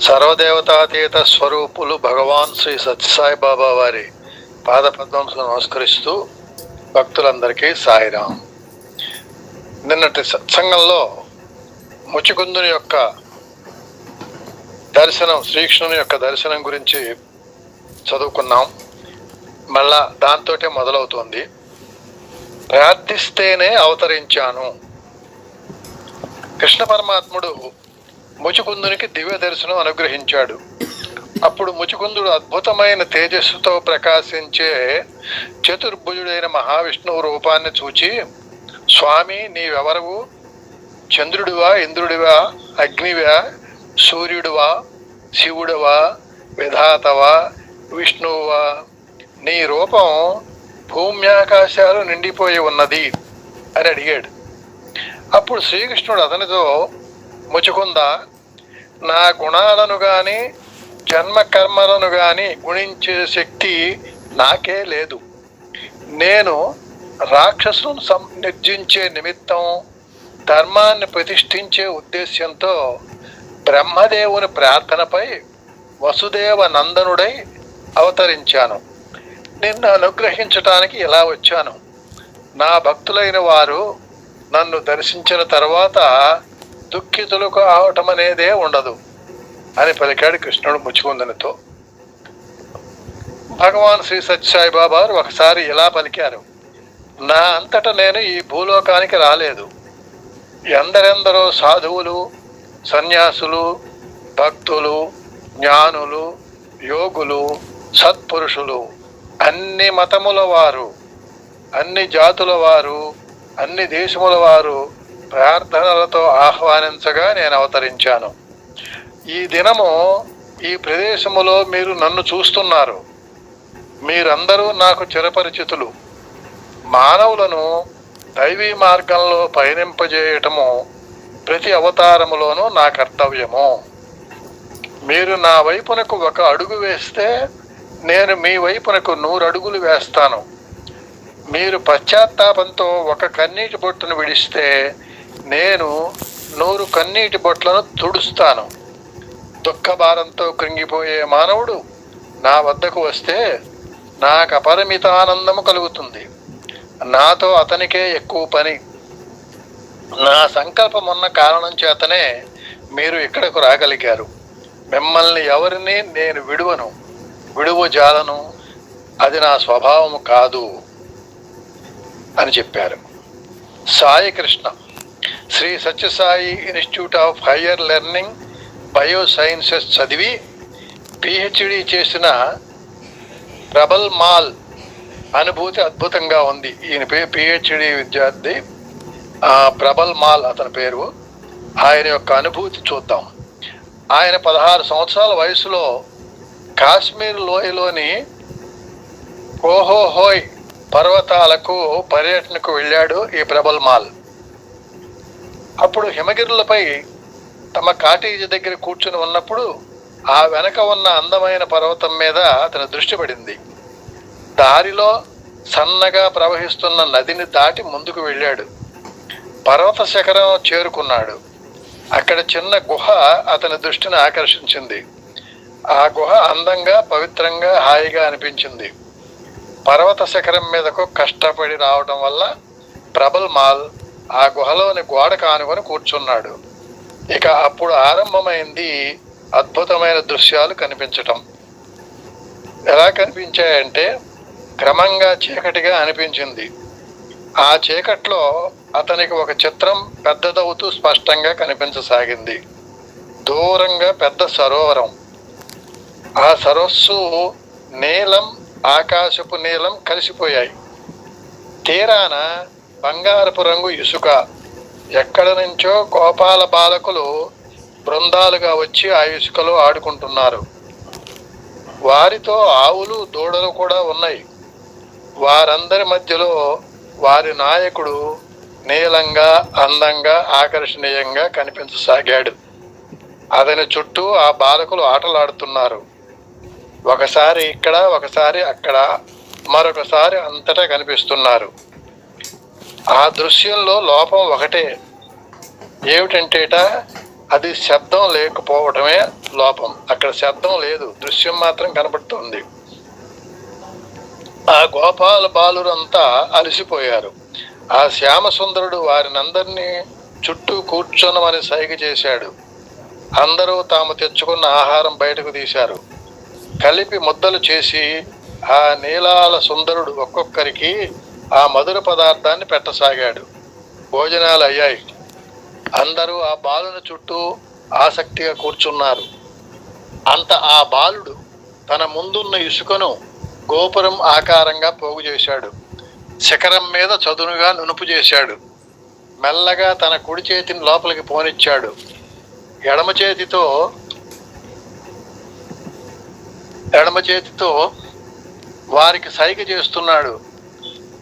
సర్వదేవతాతీత స్వరూపులు భగవాన్ శ్రీ సత్యసాయి బాబా వారి పాదపద్మంలో నమస్కరిస్తూ భక్తులందరికీ సాయిరాం. నిన్నటి సత్సంగంలో ముచికుందుని యొక్క దర్శనం శ్రీకృష్ణుని యొక్క దర్శనం గురించి చదువుకున్నాం. మళ్ళా దాంతోటే మొదలవుతోంది. ప్రార్థిస్తేనే అవతరించాను. కృష్ణ పరమాత్ముడు ముచుకుందునికి దివ్య దర్శనం అనుగ్రహించాడు. అప్పుడు ముచుకుందుడు అద్భుతమైన తేజస్సుతో ప్రకాశించే చతుర్భుజుడైన మహావిష్ణువు రూపాన్ని చూచి స్వామి నీవెవరవు? చంద్రుడివా ఇంద్రుడివా అగ్నివా సూర్యుడివా శివుడివా విధాతవా విష్ణువువా? నీ రూపం భూమ్యాకాశాలు నిండిపోయి ఉన్నది అని అడిగాడు. అప్పుడు శ్రీకృష్ణుడు అతనితో ముచుకుంద నా గుణాలను గాని జన్మ కర్మలను గాని గుణించే శక్తి నాకే లేదు. నేను రాక్షసులను సం నిర్జించే నిమిత్తం ధర్మాన్ని ప్రతిష్ఠించే ఉద్దేశ్యంతో బ్రహ్మదేవుని ప్రార్థనపై వసుదేవ నందనుడై అవతరించాను. నిన్ను అనుగ్రహించటానికి ఇలా వచ్చాను. నా భక్తులైన వారు నన్ను దర్శించిన తర్వాత దుఃఖితులు కావటం అనేదే ఉండదు అని పలికాడు కృష్ణుడు ముచ్చుకుందనితో. భగవాన్ శ్రీ సత్యసాయి బాబా ఒకసారి ఇలా పలికారు నా అంతట నేను ఈ భూలోకానికి రాలేదు. ఎందరెందరో సాధువులు సన్యాసులు భక్తులు జ్ఞానులు యోగులు సత్పురుషులు అన్ని మతముల వారు అన్ని జాతుల వారు అన్ని దేశముల వారు ప్రార్థనలతో ఆహ్వానించగా నేను అవతరించాను. ఈ దినము ఈ ప్రదేశములో మీరు నన్ను చూస్తున్నారు. మీరందరూ నాకు చిరపరిచితులు. మానవులను దైవీ మార్గంలో పయనింపజేయటము ప్రతి అవతారములోనూ నా కర్తవ్యము. మీరు నా వైపునకు ఒక అడుగు వేస్తే నేను మీ వైపునకు నూరు అడుగులు వేస్తాను. మీరు పశ్చాత్తాపంతో ఒక కన్నీటి బొట్టును విడిస్తే నేను నూరు కన్నీటి బొట్లను తుడుస్తాను. దుఃఖ భారంతో కృంగిపోయే మానవుడు నా వద్దకు వస్తే నాకు అపరిమిత ఆనందము కలుగుతుంది. నాతో అతనికే ఎక్కువ పని. నా సంకల్పం ఉన్న కారణం చేతనే మీరు ఇక్కడకు రాగలిగారు. మిమ్మల్ని ఎవరిని నేను విడువను? విడువు జాలను? అది నా స్వభావము కాదు అని చెప్పారు. Sai Krishna. Shri Sathya Sai institute of higher learning bio sciences చదివి పిహెచ్డి చేసిన ప్రబల్ మాల్ అనుభూతి అద్భుతంగా ఉంది. ఈయన పే పిహెచ్డి విద్యార్థి. ప్రబల్ మాల్ అతని పేరు. ఆయన యొక్క అనుభూతి చూద్దాం. ఆయన పదహారు సంవత్సరాల వయసులో కాశ్మీర్ లోయలోని కోహోహోయ్ పర్వతాలకు పర్యటనకు వెళ్ళాడు ఈ ప్రబల్ మాల్. అప్పుడు హిమగిరులపై తమ కాటేజీ దగ్గర కూర్చుని ఉన్నప్పుడు ఆ వెనక ఉన్న అందమైన పర్వతం మీద అతని దృష్టి పడింది. దారిలో సన్నగా ప్రవహిస్తున్న నదిని దాటి ముందుకు వెళ్ళాడు. పర్వత శిఖరం చేరుకున్నాడు. అక్కడ చిన్న గుహ అతని దృష్టిని ఆకర్షించింది. ఆ గుహ అందంగా పవిత్రంగా హాయిగా అనిపించింది. పర్వత శిఖరం మీదకు కష్టపడి రావడం వల్ల ప్రబల్ మాల్ ఆ గుహలోని గోడ కానుకొని కూర్చున్నాడు. ఇక అప్పుడు ఆరంభమైంది అద్భుతమైన దృశ్యాలు కనిపించటం. ఎలా కనిపించాయంటే క్రమంగా చీకటిగా అనిపించింది. ఆ చీకట్లో అతనికి ఒక చిత్రం పెద్దదవుతూ స్పష్టంగా కనిపించసాగింది. దూరంగా పెద్ద సరోవరం. ఆ సరస్సు నీలం ఆకాశపు నీలం కలిసిపోయాయి. తీరాన బంగారపు రంగు ఇసుక. ఎక్కడ నుంచో గోపాల బాలకులు బృందాలుగా వచ్చి ఆ ఇసుకలో ఆడుకుంటున్నారు. వారితో ఆవులు దూడలు కూడా ఉన్నాయి. వారందరి మధ్యలో వారి నాయకుడు నీలంగా అందంగా ఆకర్షణీయంగా కనిపించసాగాడు. అతని చుట్టూ ఆ బాలకులు ఆటలాడుతున్నారు. ఒకసారి ఇక్కడ ఒకసారి అక్కడ మరొకసారి అంతటా కనిపిస్తున్నారు. ఆ దృశ్యంలో లోపం ఒకటే. ఏమిటంటేట అది శబ్దం లేకపోవటమే లోపం. అక్కడ శబ్దం లేదు దృశ్యం మాత్రం కనబడుతుంది ఆ గోపాల బాలురంతా అలసిపోయారు. ఆ శ్యామసుందరుడు వారినందరినీ చుట్టూ కూర్చొనమని సైగ చేశాడు. అందరూ తాము తెచ్చుకున్న ఆహారం బయటకు తీశారు. కలిపి ముద్దలు చేసి ఆ నీలాల సుందరుడు ఒక్కొక్కరికి ఆ మధుర పదార్థాన్ని పెట్టసాగాడు. భోజనాలు అయ్యాయి. అందరూ ఆ బాలుని చుట్టూ ఆసక్తిగా కూర్చున్నారు. అంత ఆ బాలుడు తన ముందున్న ఇసుకను గోపురం ఆకారంగా పోగు చేశాడు. శిఖరం మీద చదునుగా నునుపు చేశాడు. మెల్లగా తన కుడి చేతిని లోపలికి పోనిచ్చాడు. ఎడమ చేతితో ఎడమ చేతితో వారికి సైగ చేస్తున్నాడు.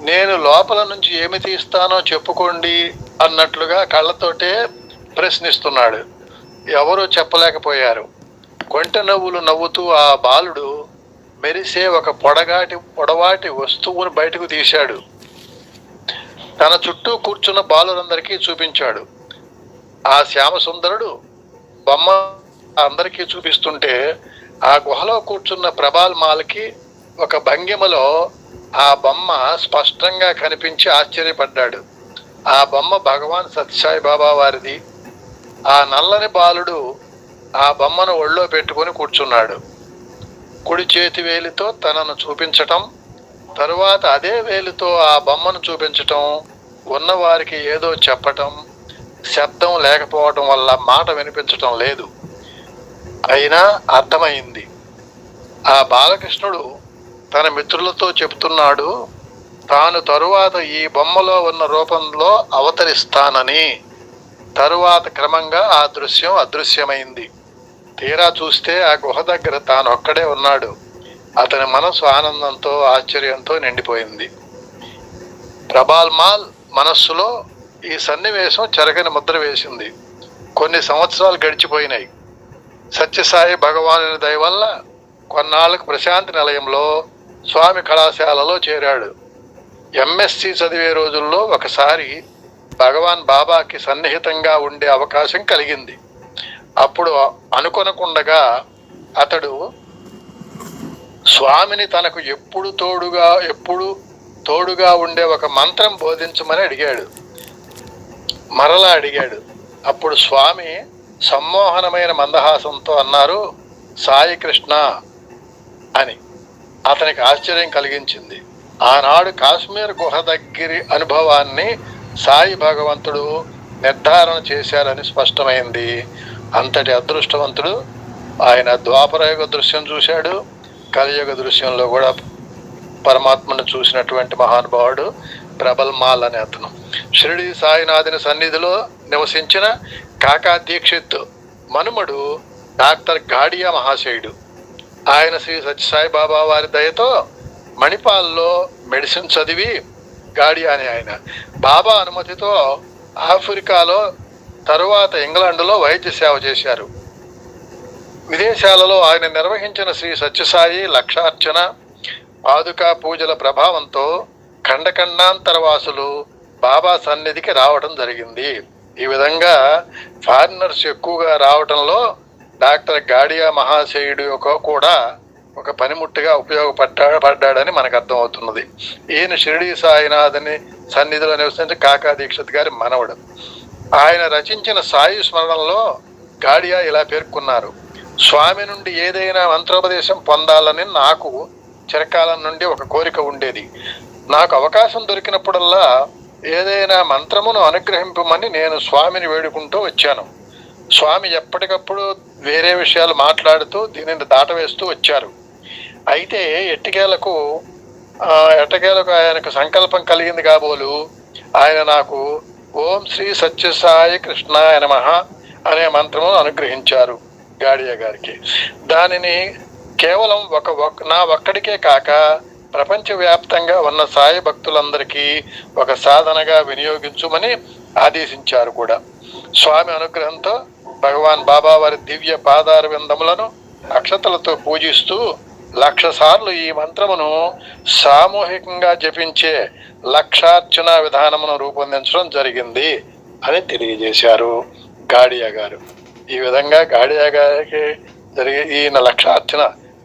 నేను లోపల నుంచి ఏమి తీస్తానో చెప్పుకోండి అన్నట్లుగా కళ్ళతోటే ప్రశ్నిస్తున్నాడు. ఎవరూ చెప్పలేకపోయారు. కొంట నవ్వులు నవ్వుతూ ఆ బాలుడు మెరిసే ఒక పొడగాటి పొడవాటి వస్తువును బయటకు తీశాడు. తన చుట్టూ కూర్చున్న బాలురందరికీ చూపించాడు. ఆ శ్యామసుందరుడు బొమ్మ అందరికీ చూపిస్తుంటే ఆ గుహలో కూర్చున్న ప్రభాల్ మాల్కి ఒక భంగిమలో ఆ బొమ్మ స్పష్టంగా కనిపించి ఆశ్చర్యపడ్డాడు. ఆ బొమ్మ భగవాన్ సత్యసాయి బాబా వారిది. ఆ నల్లని బాలుడు ఆ బొమ్మను ఒళ్ళో పెట్టుకొని కూర్చున్నాడు. కుడి చేతి వేలితో తనను చూపించటం తరువాత అదే వేలితో ఆ బొమ్మను చూపించటం ఉన్నవారికి ఏదో చెప్పటం శబ్దం లేకపోవటం వల్ల మాట వినిపించటం లేదు. అయినా అర్థమైంది. ఆ బాలకృష్ణుడు తన మిత్రులతో చెబుతున్నాడు తాను తరువాత ఈ బొమ్మలో ఉన్న రూపంలో అవతరిస్తానని. తరువాత క్రమంగా ఆ దృశ్యం అదృశ్యమైంది. తీరా చూస్తే ఆ గుహ దగ్గర తాను ఒక్కడే ఉన్నాడు. అతని మనసు ఆనందంతో ఆశ్చర్యంతో నిండిపోయింది. ప్రభాల్ మాల్ మనస్సులో ఈ సన్నివేశం చెరగని ముద్ర వేసింది. కొన్ని సంవత్సరాలు గడిచిపోయినాయి. సత్యసాయి భగవాను దయ వల్ల కొన్నాళ్ళకు ప్రశాంతి నిలయంలో స్వామి కళాశాలలో చేరాడు. ఎంఎస్సి చదివే రోజుల్లో ఒకసారి భగవాన్ బాబాకి సన్నిహితంగా ఉండే అవకాశం కలిగింది. అప్పుడు అనుకొనకుండగా అతడు స్వామిని తనకు ఎప్పుడు తోడుగా ఎప్పుడు తోడుగా ఉండే ఒక మంత్రం బోధించమని అడిగాడు. మరలా అడిగాడు. అప్పుడు స్వామి సమ్మోహనమైన మందహాసంతో అన్నారు సాయి కృష్ణ అని. అతనికి ఆశ్చర్యం కలిగించింది. ఆనాడు కాశ్మీర్ గుహ దగ్గరి అనుభవాన్ని సాయి భగవంతుడు నిర్ధారణ చేశారని స్పష్టమైంది. అంతటి అదృష్టవంతుడు ఆయన ద్వాపరయుగ దృశ్యం చూశాడు. కలియుగ దృశ్యంలో కూడా పరమాత్మను చూసినటువంటి మహానుభావుడు ప్రబల్ మాల్ అనే అతను. షిరిడి సాయినాథుని సన్నిధిలో నివసించిన కాకా దీక్షిత్ మనుమడు డాక్టర్ గాడియా మహాశయుడు. ఆయన శ్రీ సత్యసాయి బాబా వారి దయతో మణిపాల్లో మెడిసిన్ చదివి గాడియా అని ఆయన. బాబా అనుమతితో ఆఫ్రికాలో తరువాత ఇంగ్లాండ్లో వైద్య సేవ చేశారు. విదేశాలలో ఆయన నిర్వహించిన శ్రీ సత్యసాయి లక్షార్చన పాదుకా పూజల ప్రభావంతో ఖండఖండాంతరవాసులు బాబా సన్నిధికి రావడం జరిగింది. ఈ విధంగా ఫారినర్స్ ఎక్కువగా రావటంలో డాక్టర్ గాడియా మహాశయుడు యొక్క కూడా ఒక పనిముట్టుగా ఉపయోగపడ్డా పడ్డాడని మనకు అర్థమవుతున్నది. ఈయన షిరిడి సాయినాథని సన్నిధిలో నివసించిన కాకా దీక్షిత్ గారి మనవడు. ఆయన రచించిన సాయి స్మరణలో గాడియా ఇలా పేర్కొన్నారు. స్వామి నుండి ఏదైనా మంత్రోపదేశం పొందాలని నాకు చిరకాలం నుండి ఒక కోరిక ఉండేది. నాకు అవకాశం దొరికినప్పుడల్లా ఏదైనా మంత్రమును అనుగ్రహింపమని నేను స్వామిని వేడుకుంటూ వచ్చాను. స్వామి ఎప్పటికప్పుడు వేరే విషయాలు మాట్లాడుతూ దీనిని దాటవేస్తూ వచ్చారు. అయితే ఎట్టికేలకు ఎట్టకేలకు ఆయనకు సంకల్పం కలిగింది కాబోలు ఆయన నాకు ఓం శ్రీ సత్యసాయి కృష్ణాయ నమః అనే మంత్రమును అనుగ్రహించారు గాడియా గారికి. దానిని కేవలం ఒక ఒక్- నా ఒక్కడికే కాక ప్రపంచవ్యాప్తంగా ఉన్న సాయి భక్తులందరికీ ఒక సాధనగా వినియోగించుమని ఆదేశించారు కూడా. స్వామి అనుగ్రహంతో భగవాన్ బాబా వారి దివ్య పాదార విందములను అక్షతలతో పూజిస్తూ లక్ష సార్లు ఈ మంత్రమును సామూహికంగా జపించే లక్షార్చన విధానమును రూపొందించడం జరిగింది అని తెలియజేశారు గాడియా గారు. ఈ విధంగా గాడియా గారికి జరిగే ఈయన లక్షార్చన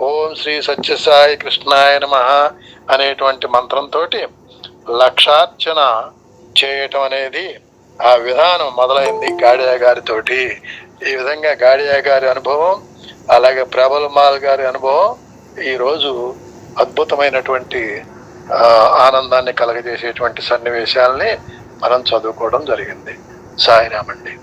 ఓం శ్రీ సత్యసాయి కృష్ణాయ నమ అనేటువంటి మంత్రంతో లక్షార్చన చేయటం అనేది ఆ విధానం మొదలైంది గాడియా గారితోటి. ఈ విధంగా గాడియా గారి అనుభవం అలాగే ప్రబలమాల్ గారి అనుభవం ఈరోజు అద్భుతమైనటువంటి ఆనందాన్ని కలగజేసేటువంటి సన్నివేశాలని మనం చదువుకోవడం జరిగింది. సాయిరామండి.